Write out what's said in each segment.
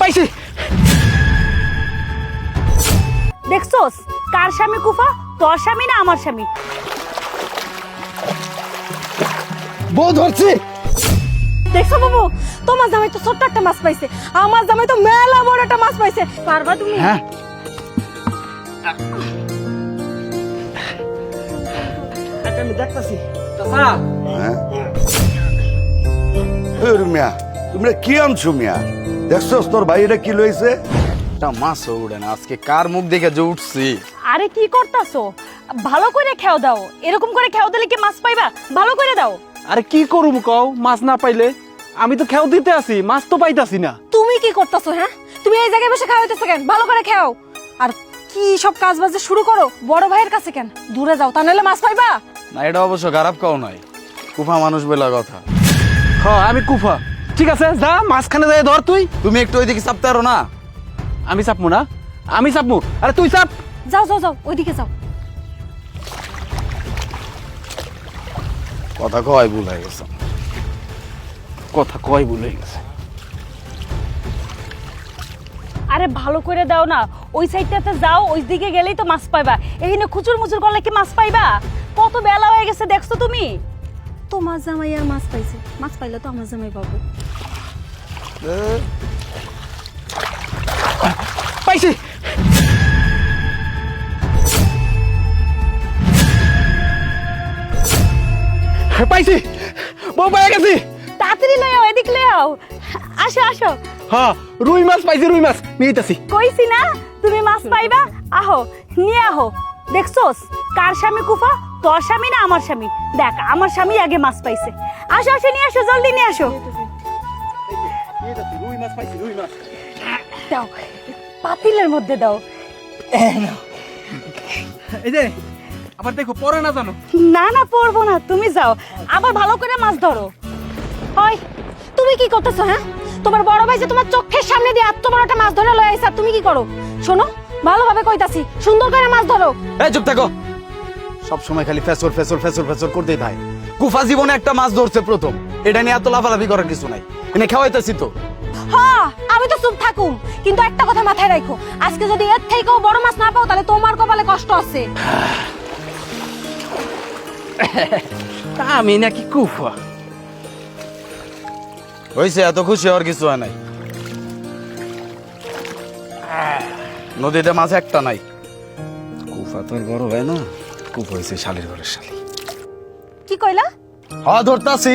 পাইছি। দেখছোস কার স্বামী কুফা? তোর স্বামী না আমার স্বামী? বউ ধরছি। দেখছ বাবু তোমার জামাই তো ছোট্ট একটা মাছ পাইছে। আমার জামাই তো মেলা বড় একটা মাছ পাইছে। পারবা তুমি? হ্যাঁ। আমি দেখতাছি। হ্যাঁ। মিয়া তোমরা কি আনছো মিয়া? দেখছস তোর ভাই এটা কি লইছে? একটা মাছ উড়ে না আজকে কার মুখ দেখে যে উঠছি? আরে কি করতাছো? ভালো করে খেও দাও। এরকম করে খেও দিলে কি মাছ পাইবা? ভালো করে দাও। আরে কি করুম কও মাছ না পাইলে? আমি তো খেও দিতে আছি মাছ তো পাইতাছি না। তুমি কি করতেছো হ্যাঁ? তুমি এই জায়গায় বসে খাওয়াইতেছো কেন? ভালো করে খাও। আর কি সব কাজ বাজে শুরু করো? বড় ভাইয়ের কাছে কেন? দূরে যাও তা নাহলে মাছ পাইবা? না এটা অবশ্য খারাপ কাও নাই। কুফা মানুষ বলা কথা। হ আমি কুফা। ঠিক আছে যা মাঝখানে যাই ধর তুই। তুমি একটু ওইদিকে চাপতে পারো না। আমি চাপমু না? আমি চাপমু আরে তুই চাপ! যাও যাও যাও ওইদিকে যাও। কথা কয় ভুল হয়ে গেছে। কথা কয় ভুল হয়ে গেছে। আরে ভালো করে দাও না ওই সাইডটাতে যাও ওই দিকে গেলেই তো মাছ পাইবা। এখানে খুচুর মুচুর করলে কি মাছ পাইবা? কত বেলা হয়ে গেছে দেখছ তুমি? তোমার জামাই আর মাছ পাইছে। মাছ পাইলে তো আমার জামাই পাবো। পাইছি। পাইছি। বউ পেয়ে গেছি। তাড়াতাড়ি লয়ে আও এদিক লয়ে আও। আসো আসো। হ্যাঁ রুই মাছ পাইছি রুই মাছ। নিয়েতাছি কইছি না তুমি মাছ পাইবা? আহো নিয়ে আহো। দেখছোস কার স্বামী কুফা? তোর স্বামী না আমার স্বামী? দেখ আমার স্বামী আগে মাছ পাইছে। আসো আসো নিয়ে আসো জলদি নিয়ে আসো। রুই মাছ পাইছি রুই মাছ দাও পাতিলের মধ্যে দাও। এই যে আবার দেখো পরে না জানো। না না পড়ব না তুমি যাও। আবার ভালো করে মাছ ধরো। হয় তুমি কি করতেছো হ্যাঁ? তোমার বড় ভাই যে তোমার চোখের সামনে দিয়ে এত বড় একটা মাছ ধরে লয়ে আইছে তুমি কি করো? শোনো ভালোভাবে কইতাছি সুন্দর করে মাছ ধরো। এই চুপ থাকো। সব সময় খালি ফেসর ফেসর ফেসর ফেসর করতেই থাকে কুফা জীবনে একটা মাছ ধরছে প্রথম। এটা নিয়ে এত লাফালাফি করার কিছু নাই। এনে খাওয়াইতেছি তো। হ্যাঁ আমি তো চুপ থাকুম। কিন্তু একটা কথা মাথায় রাখো আজকে যদি এর থেকেও বড় মাছ না পাও তাহলে তোমার কপালে কষ্ট আছে। তা আমি নাকি কুফা। হয়েছে এত খুশি হওয়ার কিছু হয় নাই। নদীতে মাছ একটা নাই। কুফা তোর বড় হয় না। কুফা হয়েছে শালির ঘরের শালি কি কইলা? হা ধরতাছি।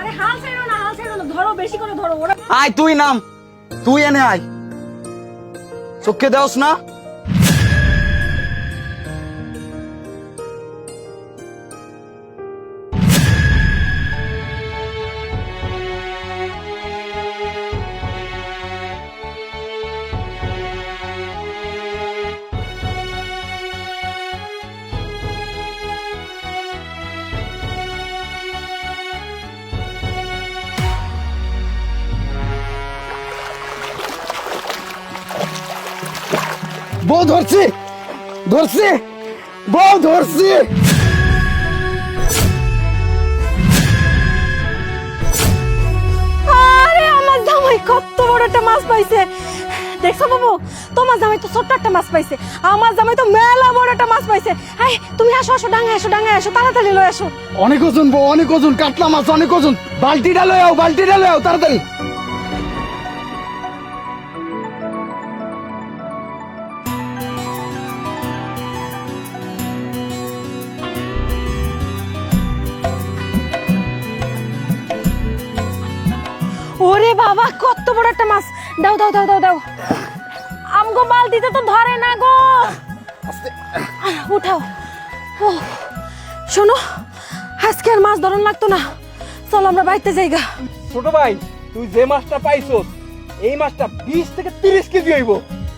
আরে হাল ছেড়ো না হাল ছেড়ো না ধরো বেশি করে ধরো ওরা আয় তুই নাম তুই এনে আয়। চোখে দেওস না। বউ ধরছি। ধরছি। বউ ধরছি। আরে আমার জামাই কত বড় একটা মাছ পাইছে। দেখছ বাবু তোমার জামাই তো ছোট্ট একটা মাছ পাইছে। আমার জামাই তো মেলা বড় একটা মাছ পাইছে। হাই তুমি আসো আসো ডাঙায় আসো ডাঙায় আসো তাড়াতাড়ি লয়ে আসো। অনেক ওজন বউ অনেক ওজন কাতলা মাছ অনেক ওজন। বালতিটা লয়ে আও বালতিটা লয়ে আও তাড়াতাড়ি। বড় একটা মাছ। দাও দাও দাও দাও দাও। আমগো বালতিতে তো ধরে না গো। উঠাও। শোনো আজকে আর মাছ ধরন লাগতো না। চলো আমরা বাড়িতে যাইগা ছোট ভাই তুই যে মাছটা পাইছস এই মাছটা বিশ থেকে তিরিশ কেজি হইব।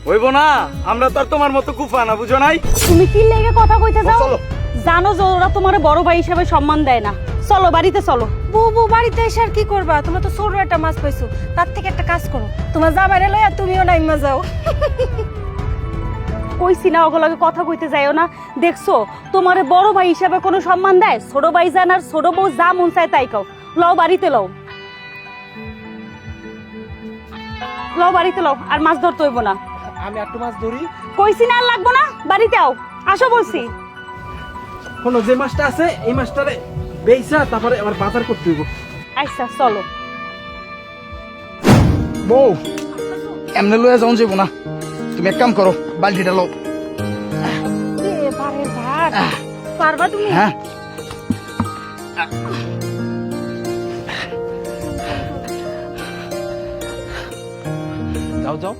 হইব না আমরা তো আর তোমার মতো কুফা না বুঝো নাই? তুমি কি লেগে কথা কইতে যাও। চলো। জানো যে ওরা তোমার বড় ভাই হিসাবে সম্মান দেয় না। চলো বাড়িতে চলো। বউ বাড়িতে এসে আর কি করবা? তোমরা তো ছোট একটা মাছ পাইছো। তার থেকে একটা কাজ করো। তোমার যা জামাইরে লইয়া তুমিও নাইমা যাও। কইছি না ওগুলোকে কথা কইতে যাইও না। দেখছ তোমার বড় ভাই হিসাবে কোনো সম্মান দেয়? ছোট ভাই জান আর ছোট বউ যা মন চায় তাই কাও। লও বাড়িতে লও। লও বাড়িতে লও আর মাছ ধরতে হইব না। আমি একটু মাছ ধরি। কইছি না আর লাগবো না? বাড়িতে আও। আসো বলছি। শোনো যে মাছটা আছে এই মাছটারে বেইসা তারপরে আবার বাজার করতে হইব। আচ্ছা চলো। বউ এমনি লয়ে যাও যাব না। তুমি এক কাম করো বালতিটা লো এবারে ভাত পারবা তুমি? হ্যাঁ। যাও যাও।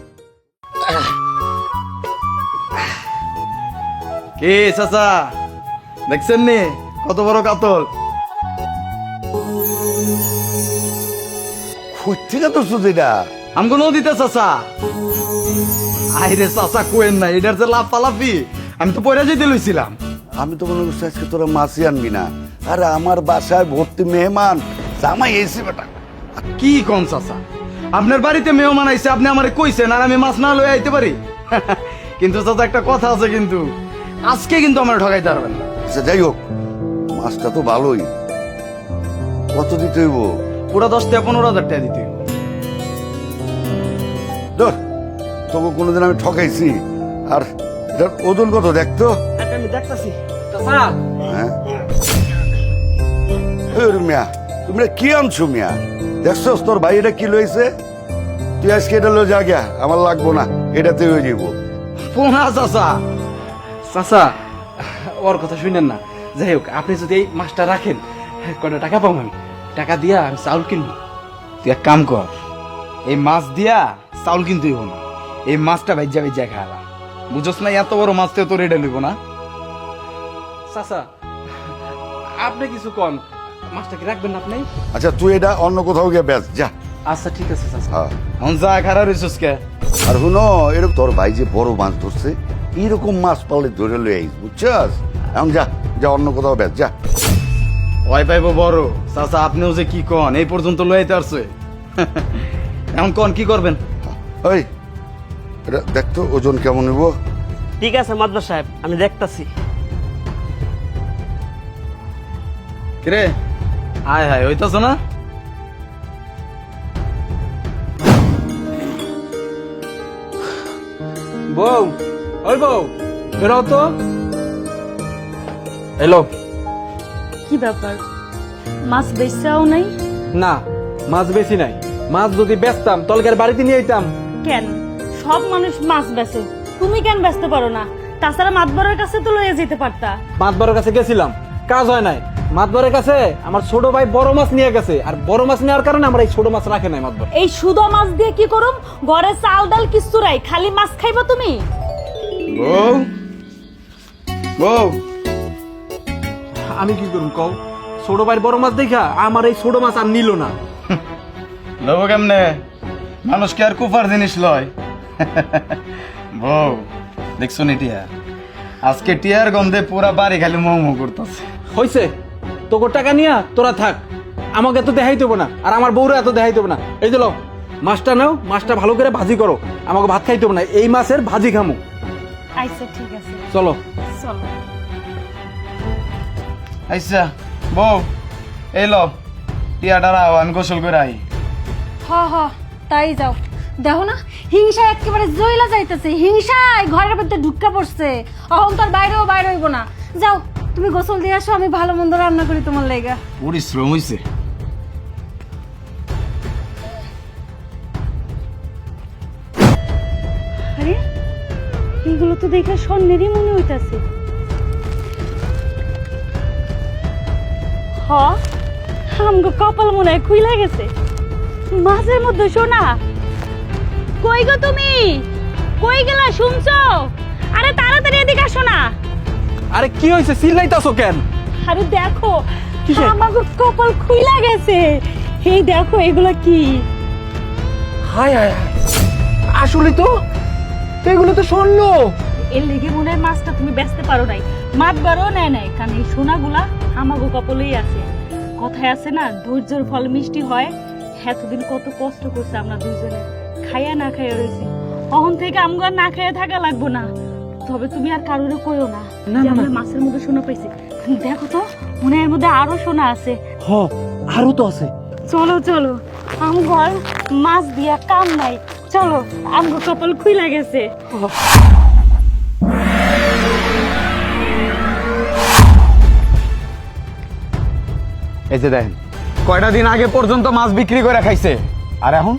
কে চাচা? দেখছেন নি? কত বড় কাতল। সত্যি না তোর সুদিটা আমগো নদীতে চাচা। আইরে চাচা কোয়েন না এটার যে লাভ পালাপি আমি তো পয়রা যেতে লইছিলাম। আমি তো মনে করছি আজকে তোরা মাছই আনবি না। আরে আমার বাসায় ভর্তি মেহমান জামাই এসে বেটা। কি কোন চাচা? আপনার বাড়িতে মেহমান আইছে আপনি আমারে কইছেন আর আমি মাছ না লয়ে আইতে পারি? কিন্তু চাচা একটা কথা আছে কিন্তু। আজকে কিন্তু আমার ঠকাইতে পারবেন না। আচ্ছা যাই হোক মাছটা তো ভালোই। কত দিতে হইব? পুরো দশ থেকে পনেরো হাজার টাকা দিতে হইব। ধর তোকে কোনোদিন আমি ঠকাইছি। আর এটার ওজন কত দেখতো আমি দেখতাছি। হ্যাঁ? মিয়া তুমি কি আনছো মিয়া? দেখছস তোর ভাই এটা কি লইছে? তুই আজকে এটা লয়ে যা গিয়া আমার লাগবো না এটাতে হয়ে যাব পোনা চাচা। চাচা ওর কথা শুনেন না। যাই হোক আপনি যদি এই মাছটা রাখেন কয়টা টাকা পাবো আমি? টাকা দিয়া আমি চাউল কিনবো। তুই এক কাম কর এই মাছ দিয়া চাউল কিন্তু হইব না। এই মাছটা ভাইজা ভাইজা খাওয়া বুঝছ না এত বড় মাছ তো রেডে লইব না? চাচা আপনি কিছু কন। মাছটা কি রাখবেন না আপনি? আচ্ছা তুই এটা অন্য কোথাও গিয়ে বেচ যা। আচ্ছা ঠিক আছে চাচা। হ্যাঁ। এখন যা খারা রইছস কে। আর শুনো এরকম তোর ভাই যে বড় মাছ ধরছে এরকম মাছ পালে ধরে লয়ে আইস বুঝছস? এখন যা যা অন্য কোথাও বেচ যা। ওই পাইব বড়। চাচা আপনিও যে কি কন এই পর্যন্ত লইতে পারছে। এখন কন কি করবেন? ওই এটা দেখতো ওজন কেমন হইব। ঠিক আছে মাদবার সাহেব আমি দেখতাছি। কিরে? আয় হায় হইতাছ না? বউ ওই বউ বেরো তো। এলো। কি ব্যাপার? মাছ বেচাও নাই? না মাছ বেশি নাই। মাছ যদি বেচতাম তলকের বাড়িতে নিয়ে যেতাম কেন? সব মানুষ মাছ বেচে। তুমি কেন বেচতে পারো না? তাছাড়া মাতবরের কাছে তো লইয়া যেতে পারতা। মাতবরের কাছে গেছিলাম। কাজ হয় নাই। মাতবরের কাছে আমার ছোট ভাই বড় মাছ নিয়ে গেছে। আর বড় মাছ নেওয়ার কারণে আমরা এই ছোট মাছ রাখে নাই মাতবর। এই সুদো মাছ দিয়ে কি করুম? ঘরে চাল ডাল কিচ্ছু নাই। খালি মাছ খাইবা তুমি? বউ? বউ? আমি কি করুম কও? ছোট ভাই বড় মাছ দেখা আমার এই ছোট মাছ আর নিল না। লব কেমনে? মানুষ কি আর কুফার জিনিস লয়? বউ দেখছ নি টিয়া? আজকে টিয়ার গন্ধে পুরা বাড়ি খালি মৌ মৌ করতেছে। হইছে? তোকে টাকা নিয়া তোরা থাক। আমাকে এত দেখাই দেবো না আর আমার বউরা এত দেখাই দেবো না। এই যে লও, মাছটা নাও মাছটা ভালো করে ভাজি করো। আমাকে ভাত খাইতে হবে না এই মাছের ভাজি খামু। আচ্ছা ঠিক আছে। চলো। চলো। আচ্ছা বউ এই লো রাও আমি গোসল করে আই হ হ তাই যাও। দেখো না হিংসা একেবারে জইলা যাইতেছে হিংসায় ঘরের মধ্যে ঢুকা পড়ছে। অহং তোর বাইরেও বাইরে হইব না। যাও তুমি গোসল দিয়ে আসো আমি ভালো মন্দ রান্না করি তোমার লেগা। পরিশ্রম হইছে। আরে এগুলো তো দেখে স্বর্ণেরই মনে হইতাছে। হ আমগো কপাল মনে হয় খুইলা গেছে। মাঝের মধ্যে শোনা কই গো তুমি? কই গেলা শুনছো? আরে তাড়াতাড়ি এদিকে আসো না। আরে কি হয়েছে চিল্লাইতাছো কেন? আরে দেখো কিসে? আমাগো কপাল খুইলা গেছে। এই দেখো এগুলো কি? হায় হায় হায়। আসলে তো তো এগুলো তো স্বর্ণ। এর লেগে মনে হয় মাছটা তুমি বেচতে পারো নাই। মাছ বারও নেয় নাই কারণ এই সোনাগুলা আমাগো কপালেই আছে। কথায় আছে না ধৈর্যের ফল মিষ্টি হয়। এতদিন কত কষ্ট করছে আমরা দুইজনে। খাইয়া না খাইয়া রয়েছি অহন থেকে আমগো না খাইয়া থাকা লাগবো না। তবে তুমি আর কারোর কইও না যে আমরা মাছের মধ্যে সোনা পাইছি। দেখো তো মনে এর মধ্যে আরও সোনা আছে। হ আরও তো আছে। চলো চলো। আম ঘর মাছ দিয়া কাম নাই। চলো আমগো কপাল খুইলা গেছে। এই যে দেখেন কয়টা দিন আগে পর্যন্ত মাছ বিক্রি করে খাইছে। আর এখন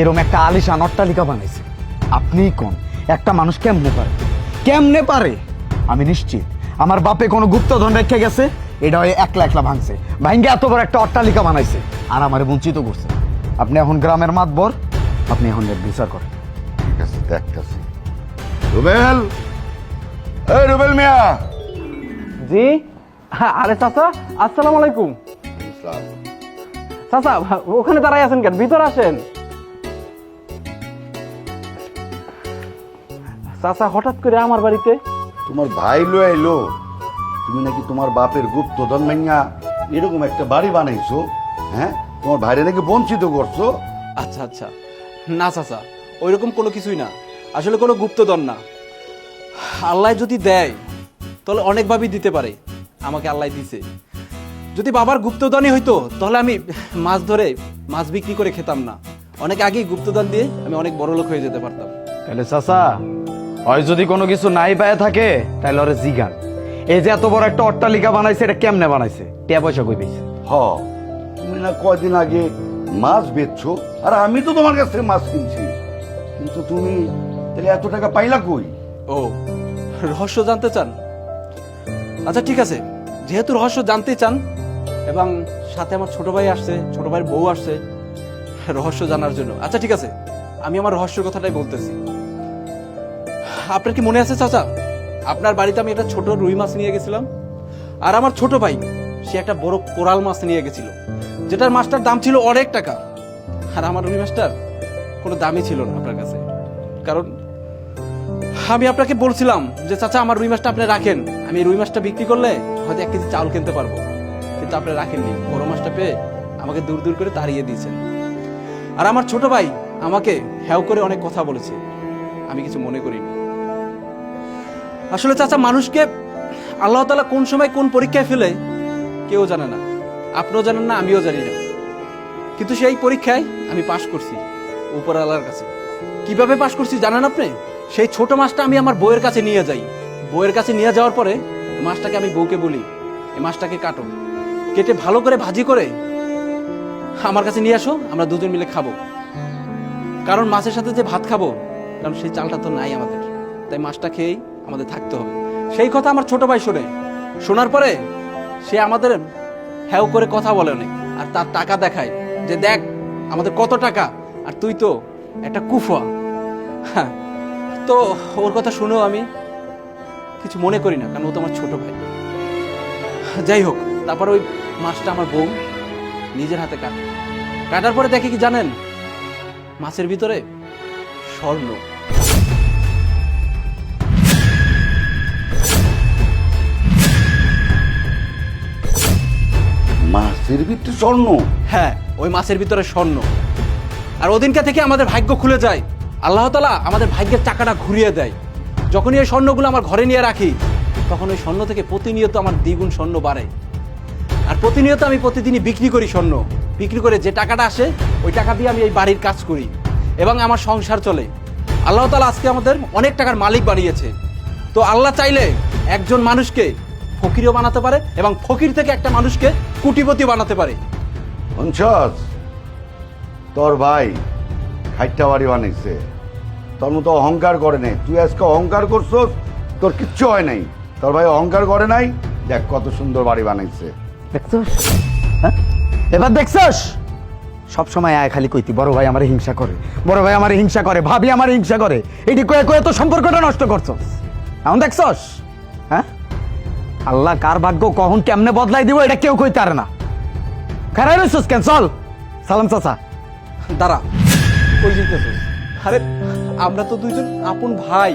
এরম একটা আলিশান অট্টালিকা বানাইছে। আপনিই কোন? একটা মানুষ কেমনে পারে? কেমনে পারে? আমি নিশ্চিত। আমার বাপে কোনো গুপ্তধন রেখে গেছে এটা ওই একলা একলা ভাঙছে। ভাঙ্গে এত বড় একটা অট্টালিকা বানাইছে আর আমারে বঞ্চিত করছে। আপনি এখন গ্রামের মাতবর আপনি এখন বিচার করেন। ঠিক আছে দেখতেছি। রুবেল! এই রুবেল মিয়া! জি? আরে চাচা আসসালামু আলাইকুম। চাচা ওখানে দাঁড়াই আছেন কেন? ভিতর আসেন। চাচা হঠাৎ করে আমার বাড়িতে তোমার ভাই লো আইলো। তুমি নাকি তোমার বাপের গুপ্তধন ভাঙা এরকম একটা বাড়ি বানাইছো হ্যাঁ? তোমার ভাইরে নাকি বঞ্চিত করছ? আচ্ছা আচ্ছা। না চাচা ওইরকম কোনো কিছুই না। আসলে কোনো গুপ্তধন না। আল্লাহ যদি দেয় তাহলে অনেকভাবেই দিতে পারে। আমাকে আল্লাহ দিছে। যদি বাবার গুপ্তধনই হইতো তাহলে আমি মাছ ধরে মাছ বিক্রি করে খেতাম না। অনেক আগেই গুপ্তদান দিয়ে আমি অনেক বড় লোক হয়ে যেতে পারতাম। তাহলে চাচা হয় যদি কোনো কিছু নাই পায়ে থাকে তাহলে ওরে জিগান। এই যে এত বড় একটা অট্টালিকা বানাইছে এটা কেমনে বানাইছে? টিয়া পয়সা কই পেয়েছে হ তুমি না কয়দিন আগে মাছ বেচছো আর আমি তো তোমার কাছ থেকে মাছ কিনছি। কিন্তু তুমি তাহলে এত টাকা পাইলা কই? ও রহস্য জানতে চান? আচ্ছা ঠিক আছে। যেহেতু রহস্য জানতে চান এবং সাথে আমার ছোট ভাই আসছে, ছোট ভাইয়ের বউ আসছে রহস্য জানার জন্য। আচ্ছা ঠিক আছে। আমি আমার রহস্যের কথাটাই বলতেছি। আপনার কি মনে আছে, চাচা? আপনার বাড়িতে আমি একটা ছোট রুই মাছ নিয়ে গেছিলাম, আর আমার ছোট ভাই, সে একটা বড় কোরাল মাছ নিয়ে গেছিল, যেটার মাছটার দাম ছিল অনেক টাকা। আর আমার রুই মাছটার কোনো দামই ছিল না আপনার কাছে। কারণ আমি আপনাকে বলছিলাম যে, চাচা, আমার রুই মাছটা আপনি রাখেন। আমি রুই মাছটা বিক্রি করলে হয়তো এক কেজি চাউল কিনতে পারব। কিন্তু আপনি রাখেননি। বড় মাছটা পেয়ে আমাকে দূর দূর করে তাড়িয়ে দিয়েছেন। আর আমার ছোট ভাই আমাকে হ্যাও করে অনেক কথা বলেছে। আমি কিছু মনে করিনি। আসলে চাচা, মানুষকে আল্লাহ তালা কোন সময় কোন পরীক্ষায় ফেলে কেউ জানে না। আপনিও জানেন না, আমিও জানি না। কিন্তু সেই পরীক্ষায় আমি পাশ করছি উপর আল্লাহর কাছে। কীভাবে পাশ করছি জানেন আপনি? সেই ছোট মাছটা আমি আমার বউয়ের কাছে নিয়ে যাই। বউয়ের কাছে নিয়ে যাওয়ার পরে মাছটাকে আমি বউকে বলি এই মাছটাকে কাটো। কেটে ভালো করে ভাজি করে আমার কাছে নিয়ে আসো, আমরা দুজন মিলে খাব। কারণ মাছের সাথে যে ভাত খাব, কারণ সেই চালটা তো নাই আমাদের। তাই মাছটা খেয়েই আমাদের থাকতে হবে। সেই কথা আমার ছোট ভাই শোনে। শোনার পরে সে আমাদের হ্যাও করে কথা বলে অনেক, আর তার টাকা দেখায় যে দেখ, আমাদের কত টাকা, আর তুই তো একটা কুফা হ্যাঁ তো ওর কথা শুনেও আমি কিছু মনে করি না, কারণ ও তো আমার ছোট ভাই। যাই হোক, তারপর ওই মাছটা আমার বউ নিজের হাতে কাটে। কাটার পরে দেখে কি জানেন? মাছের ভিতরে স্বর্ণ। মাছের ভিতরে স্বর্ণ? হ্যাঁ ওই মাছের ভিতরে স্বর্ণ। আর ওদিনকে থেকে আমাদের ভাগ্য খুলে যায়। আল্লাহ তালা আমাদের ভাগ্যের চাকাটা ঘুরিয়ে দেয়। যখনই এই স্বর্ণগুলো আমার ঘরে নিয়ে রাখি তখন ওই স্বর্ণ থেকে প্রতিনিয়ত আমার দ্বিগুণ স্বর্ণ বাড়ে। আর প্রতিনিয়ত আমি প্রতিদিনই বিক্রি করি স্বর্ণ। বিক্রি করে যে টাকাটা আসে, ওই টাকা দিয়ে আমি এই বাড়ির কাজ করি এবং আমার সংসার চলে। আল্লাহ তালা আজকে আমাদের অনেক টাকার মালিক বানিয়েছে। তো আল্লাহ চাইলে একজন মানুষকে ফকিরও বানাতে পারে এবং ফকির থেকে একটা মানুষকে কুটিপতি বানাতে পারে। তোর ভাই খাইটা বাড়ি বানাইছে তোর মতো অহংকার করে নাই। তুই আজকে অহংকার করছস, তোর কিচ্ছু হয় নাই। তোর ভাই অহংকার করে নাই? দেখ কত সুন্দর বাড়ি বানাইছে দেখছস? হ্যাঁ? এবার দেখছস? সব সময় আয় খালি কইতি, বড় ভাই আমার হিংসা করে, বড় ভাই আমার হিংসা করে, ভাবি আমার হিংসা করে। এটি কয়ে কয়ে তো সম্পর্কটা নষ্ট করছস। এখন দেখছস? হ্যাঁ? আল্লাহ কার ভাগ্য, কখন কেমনে বদলাই দিব এটা কেউ কইতে পারে না। খারাপ রইছস কেন? চল। সালাম চাচা। দাঁড়া। কই যেতেছিস আরে, আমরা তো দুইজন আপন ভাই।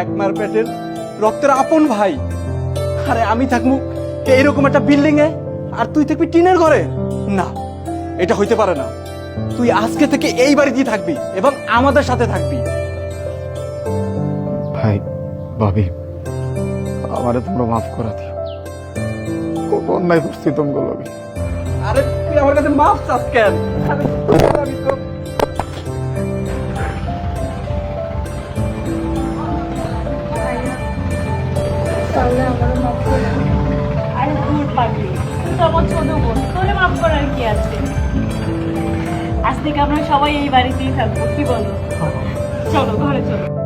এক মার পেটের রক্তের আপন ভাই। আরে, আমি থাকব এইরকম একটা বিল্ডিং এ আর তুই থাকবি টিনের ঘরে? না এটা হইতে পারে না। তুই আজকে থেকে এই বাড়িতেই থাকবি এবং আমাদের সাথে থাকবি। ভাই ভাবি আমারে তোমরা মাফ করা দিও। অন্যায় করছি তোমগুলো আরে তুই আমার কাছে মাফ চাস কেন? থেকে আমরা সবাই এই বাড়িতেই থাকব। কি বলো? হ্যাঁ। চলো ঘরে চলো।